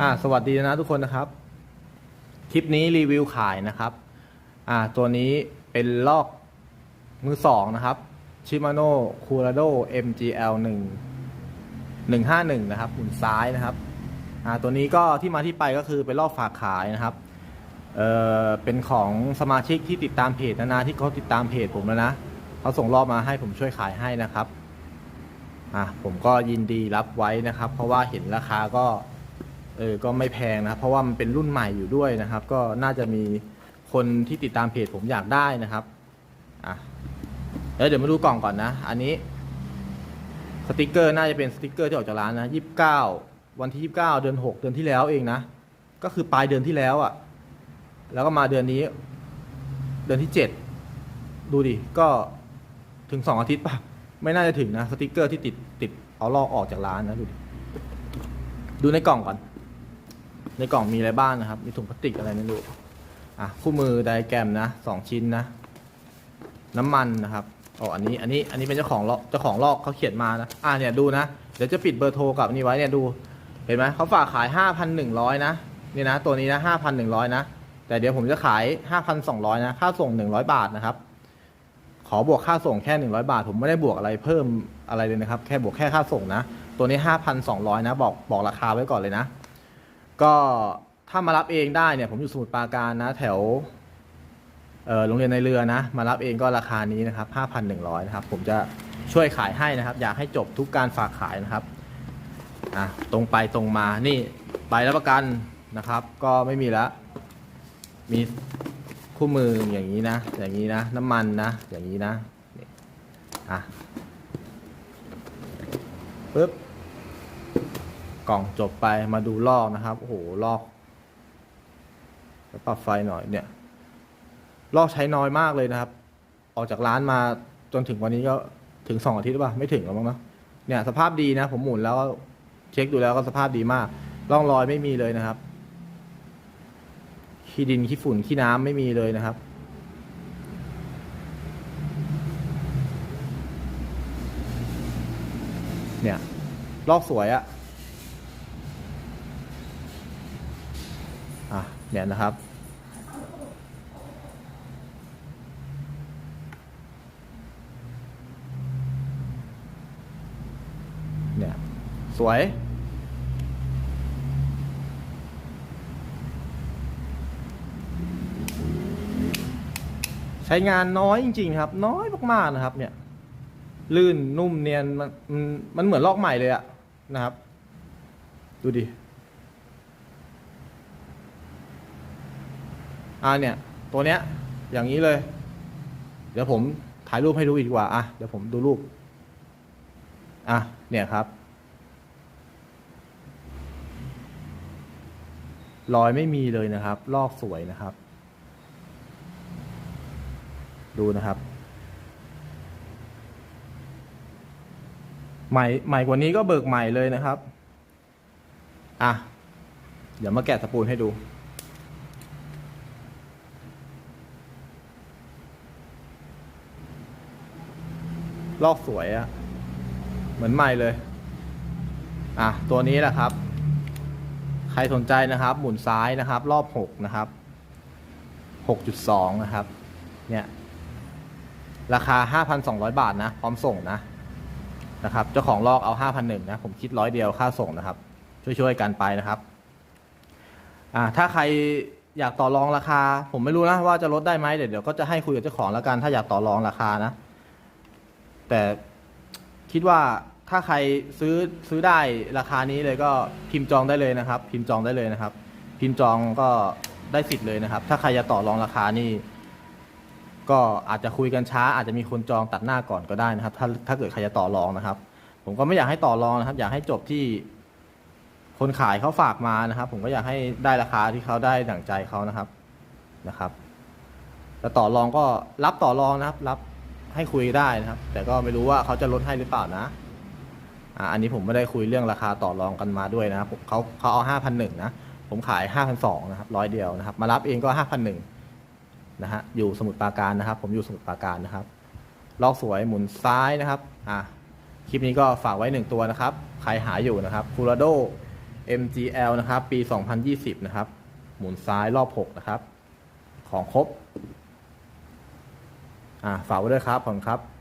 อ่าสวัสดีนะทุกคนนะครับ คลิปนี้รีวิวขายนะครับ อ่าตัวนี้เป็นลอกมือสองนะครับชิมาโน่คูราโด MGL 1 151 นะครับหมุนซ้ายนะครับ อ่าตัวนี้ก็ที่มาที่ไปก็คือเป็นลอกฝากขายนะครับ เอ่อเป็นของสมาชิกที่ติดตามเพจนานาที่เขาติดตามเพจผมแล้วนะเขาส่งรอบมาให้ผมช่วยขายให้นะครับ อะผมก็ยินดีรับไว้นะครับ เพราะว่าเห็นราคาก็ เออก็ไม่แพงนะครับเพราะว่ามันเป็นรุ่นใหม่อยู่ด้วยนะครับ ก็น่าจะมีคนที่ติดตามเพจผมอยากได้นะครับอะแล้วเดี๋ยวมาดูกล่องก่อนนะ อันนี้สติกเกอร์น่าจะเป็นสติกเกอร์ที่ออกจากร้านนะยี่สิบเก้าวันที่ยี่สิบเก้าเดือนหกเดือนที่แล้วเองนะ ก็คือปลายเดือนที่แล้วอะ่ะ แล้วก็มาเดือนนี้ เดือนที่เจ็ดดูดิ ก็ถึงสองอาทิตย์ป่ะ ไม่น่าจะถึงนะ สติกเกอร์ที่ติดติดเอาลอกออกจากร้านนะ ดูดิ ดูในกล่องก่อน ในกล่องมีอะไรบ้างนะครับ มีถุงพลาสติกอะไรไม่รู้ อะ คู่มือไดแกรมนะสองชิ้นนะ น้ำมันนะครับอ๋ออันนี้ อันนี้ อันนี้เป็นเจ้าของลอก เจ้าของลอกเขาเขียนมานะ อ่าเนี่ยดูนะ เดี๋ยวจะปิดเบอร์โทรกับนี่ไว้เนี่ยดู เห็นไหมเขาฝากขายห้าพันหนึ่งร้อยนะ นี่นะ ตัวนี้นะห้าพันหนึ่งร้อยนะ แต่เดี๋ยวผมจะขายห้าพันสองร้อยนะ ค่าส่งหนึ่งร้อยบาทนะครับ ขอบวกค่าส่งแค่หนึ่งร้อยบาท ผมไม่ได้บวกอะไรเพิ่มอะไรเลยนะครับ แค่บวกแค่ค่าส่งนะ ตัวนี้ห้าพันสองร้อยนะ บอก บอกราคาไว้ก่อนเลยนะ ก็ถ้ามารับเองได้เนี่ยผมอยู่สมุทรปราการนะแถวเออโรงเรียนในเรือนะ มารับเองก็ราคานี้นะครับ 5,100 นะครับ ผมจะช่วยขายให้นะครับ อยากให้จบทุกการฝากขายนะครับอะตรงไปตรงมานี่ใบรับประกันนะครับ ก็ไม่มีแล้วมีคู่มืออย่างนี้นะ อย่างนี้นะ น้ำมันนะ อย่างนี้นะอะปึ๊บ กล่องจบไปมาดูลอกนะครับ โอ้โหลอกปรับไฟหน่อยเนี่ย ลอกใช้น้อยมากเลยนะครับ ออกจากร้านมาจนถึงวันนี้ก็ถึงสองอาทิตย์หรือเปล่าไม่ถึงแล้วมั้งเนอะเนี่ยสภาพดีนะ ผมหมุนแล้วเช็คดูแล้วก็สภาพดีมากร่องรอยไม่มีเลยนะครับขี้ดินขี้ฝุ่นขี้น้ำไม่มีเลยนะครับ เนี่ยลอกสวยอะ อะเนี่ยนะครับ เนี่ย สวย ใช้งานน้อยจริง ๆ ครับ น้อยมาก ๆ นะครับ เนี่ย ลื่นนุ่มเนียน มันมันมันเหมือนลอกใหม่เลยอะนะครับ ดูดิ อ่าเนี่ย ตัวเนี้ย อย่างนี้เลย เดี๋ยวผมถ่ายรูปให้ดูอีกดีกว่า อะ เดี๋ยวผมดูรูป อะ เนี่ยครับ รอยไม่มีเลยนะครับ ลอกสวยนะครับ ดูนะครับใหม่ใหม่กว่านี้ก็เบิกใหม่เลยนะครับ อะ เดี๋ยวมาแกะตะปูนให้ดู ลอกสวยอะเหมือนใหม่เลย อะ ตัวนี้แหละครับ ใครสนใจนะครับ หมุนซ้ายนะครับ รอบหกนะครับหกจุดสองนะครับ เนี่ย ราคาห้าพันสองร้อยบาทนะ พร้อมส่งนะ นะครับ เจ้าของลอกเอาห้าพันหนึ่งนะ ผมคิดร้อยเดียวค่าส่งนะครับ ช่วยๆกันไปนะครับ อ่า ถ้าใครอยากต่อรองราคา ผมไม่รู้นะว่าจะลดได้ไหมเดี๋ยวเดี๋ยวก็จะให้คุยกับเจ้าของแล้วกัน ถ้าอยากต่อรองราคานะ แต่คิดว่าถ้าใครซื้อซื้อได้ราคานี้เลยก็พิมพ์จองได้เลยนะครับ พิมพ์จองได้เลยนะครับ พิมพ์จองก็ได้สิทธิ์เลยนะครับ ถ้าใครจะต่อรองราคานี่ก็อาจจะคุยกันช้า อาจจะมีคนจองตัดหน้าก่อนก็ได้นะครับ ถ้าถ้าเกิดใครจะต่อรองนะครับ ผมก็ไม่อยากให้ต่อรองนะครับ อยากให้จบที่ คนขายเขาฝากมานะครับ ผมก็อยากให้ได้ราคาที่เขาได้ดั่งใจเขานะครับนะครับแต่ต่อรองก็รับต่อรองนะครับ รับ ให้คุยได้นะครับ แต่ก็ไม่รู้ว่าเขาจะลดให้หรือเปล่านะอันนี้ผมไม่ได้คุยเรื่องราคาต่อรองกันมาด้วยนะครับเขาเขาเอาห้าพันหนึ่งนะผมขายห้าพันสองนะครับร้อยเดียวนะครับ มารับเองก็ห้าพันหนึ่งนะฮะอยู่สมุดปาการนะครับ ผมอยู่สมุดปาการนะครับลอกสวยหมุนซ้ายนะครับอะคลิปนี้ก็ฝากไว้หนึ่งตัวนะครับใครหาอยู่นะครับฟูราโด MGL นะครับ ปี 2020 นะครับ หมุนซ้ายรอบหกนะครับ ของครบ ฝากไว้ด้วยครับผมครับ